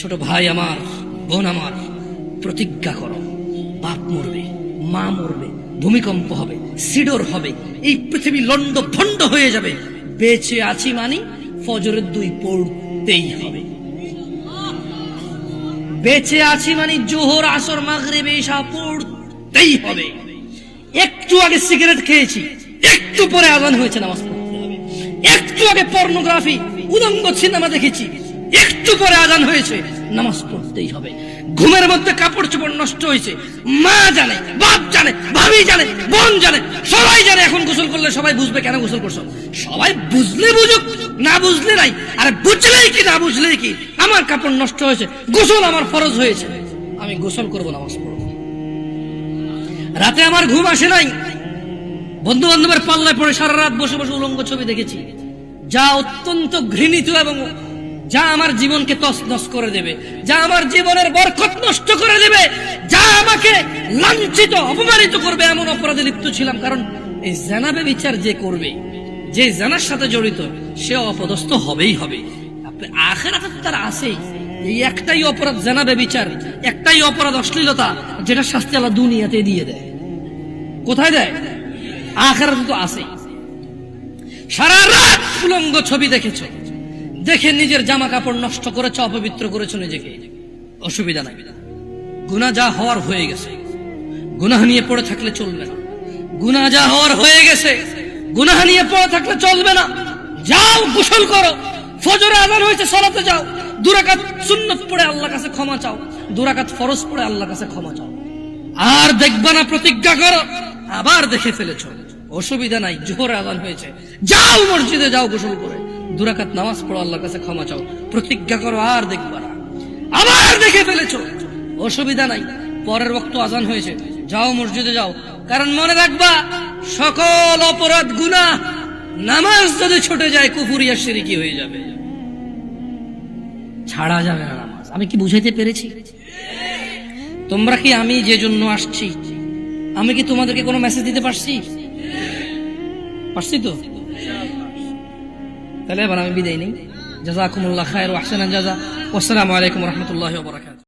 ছোট ভাই আমার, বোন আমার, প্রতিজ্ঞা করো, বাপ মরবে, মা মরবে, ভূমিকম্প হবে, সিডর হবে, এই পৃথিবী লন্ড ভন্ড হয়ে যাবে। বেঁচে আছি মানি, ফজরের দুই পড়তেই হবে। বেঁচে আছি মানে জোহর, আসর, মাগরিবে এসা পড়তেই হবে। একটু আগে সিগারেট খেয়েছি, একটু পরে আজান হয়েছে নামাজ পড়তে হবে। একটু আগে পর্নোগ্রাফি, উদঙ্গ সিনেমা দেখেছি। একটু পরে আজান হয়েছে, নামাজ পড়তেই হবে। ঘুমের মধ্যে কাপড় চোপড় নষ্ট হয়েছে। মা জানে, বাপ জানে, ভাবি জানে, বোন জানে, সবাই জানে এখন গোসল করলে সবাই বুঝবে কেন গোসল করছ। সবাই বুঝলে বুঝুক, না বুঝলে নাই। আরে বুঝলেই কি, না বুঝলেই কি? আমার কাপড় নষ্ট হয়েছে, গোসল আমার ফরজ হয়েছে। আমি গোসল করব, নামাজ পড়ব। রাতে আমার ঘুম আসে নাই। বন্ধু বান্ধবের পাল্লায় পড়ে সারা রাত বসে বসে উলঙ্গ ছবি দেখেছি। যা অত্যন্ত ঘৃণিত এবং যা আমার জীবনকে তছনছ করে দেবে, যা আমার জীবনের বরকত নষ্ট করে দেবে, যা আমাকে লাঞ্ছিত, অপমানিত করবে, এমন অপরাধে লিপ্ত ছিলাম। কারণ এই জানাবে বিচার যে করবে, যে জানার সাথে জড়িত, সে অপদস্থ হবেই হবে। তো তার আছেই। এই একটাই অপরাধ জানাবে বিচার একটাই অপরাধ অশ্লীলতা, যেটা শাস্তি আল্লাহ দুনিয়াতে দিয়ে দেয়। কোথায় দেয়? আখেরাতে তো আছেই। সারা রাত উলঙ্গ ছবি দেখেছ। দেখে নিজের জামা কাপড় নষ্ট করেছ, অপবিত্র করেছ নিজেকে। অসুবিধা নাই। গুণা যা হওয়ার হয়ে গেছে। গুনাহ নিয়ে পড়ে থাকলে চলবে না। গুনাহ যা হওয়ার হয়ে গেছে, গুনাহ নিয়ে পড়ে থাকলে চলবে না। যাও, গোসল করো। ফজরে আজান হয়েছে, সলাতে যাও। দুরাকাত সুন্নত পড়ে আল্লাহর কাছে ক্ষমা চাও। দুরাকাত ফরজ পড়ে আল্লাহর কাছে ক্ষমা চাও। আর দেখবা না, প্রতিজ্ঞা করো। আবার দেখে ফেলেছো। অসুবিধা নাই, জোহরে আজান হয়েছে। যাও মসজিদে যাও গোসল করে। দুরাকাত নামাজ পড়ো, আল্লাহর কাছে ক্ষমা চাও। প্রতিজ্ঞা করো, আর দেখবা আবার দেখে ফেলেছো। অসুবিধা নাই। পরের বক্ত আজান হয়েছে। যাও মসজিদে যাও। কারণ মনে রাখবা, সকল অপরাধ, গুনাহ, নামাজ যদি ছুটে যায় কুফুরিয়া সিরিকি হয়ে যাবে। ছাড়া যাবে না নামাজ। আমি কি বুঝাইতে পেরেছি? তোমরা কি আমি যে জন্য আসছি, আমি কি তোমাদেরকে কোনো মেসেজ দিতে পারছি? পারছি তো? তাহলে এবার আমি বিদায় নেই জাজাকুমুল্লাহ খায়ের ওয়াহসানান জাজা আসসালামু আলাইকুম রহমতুল্লাহ বারাকাতুহু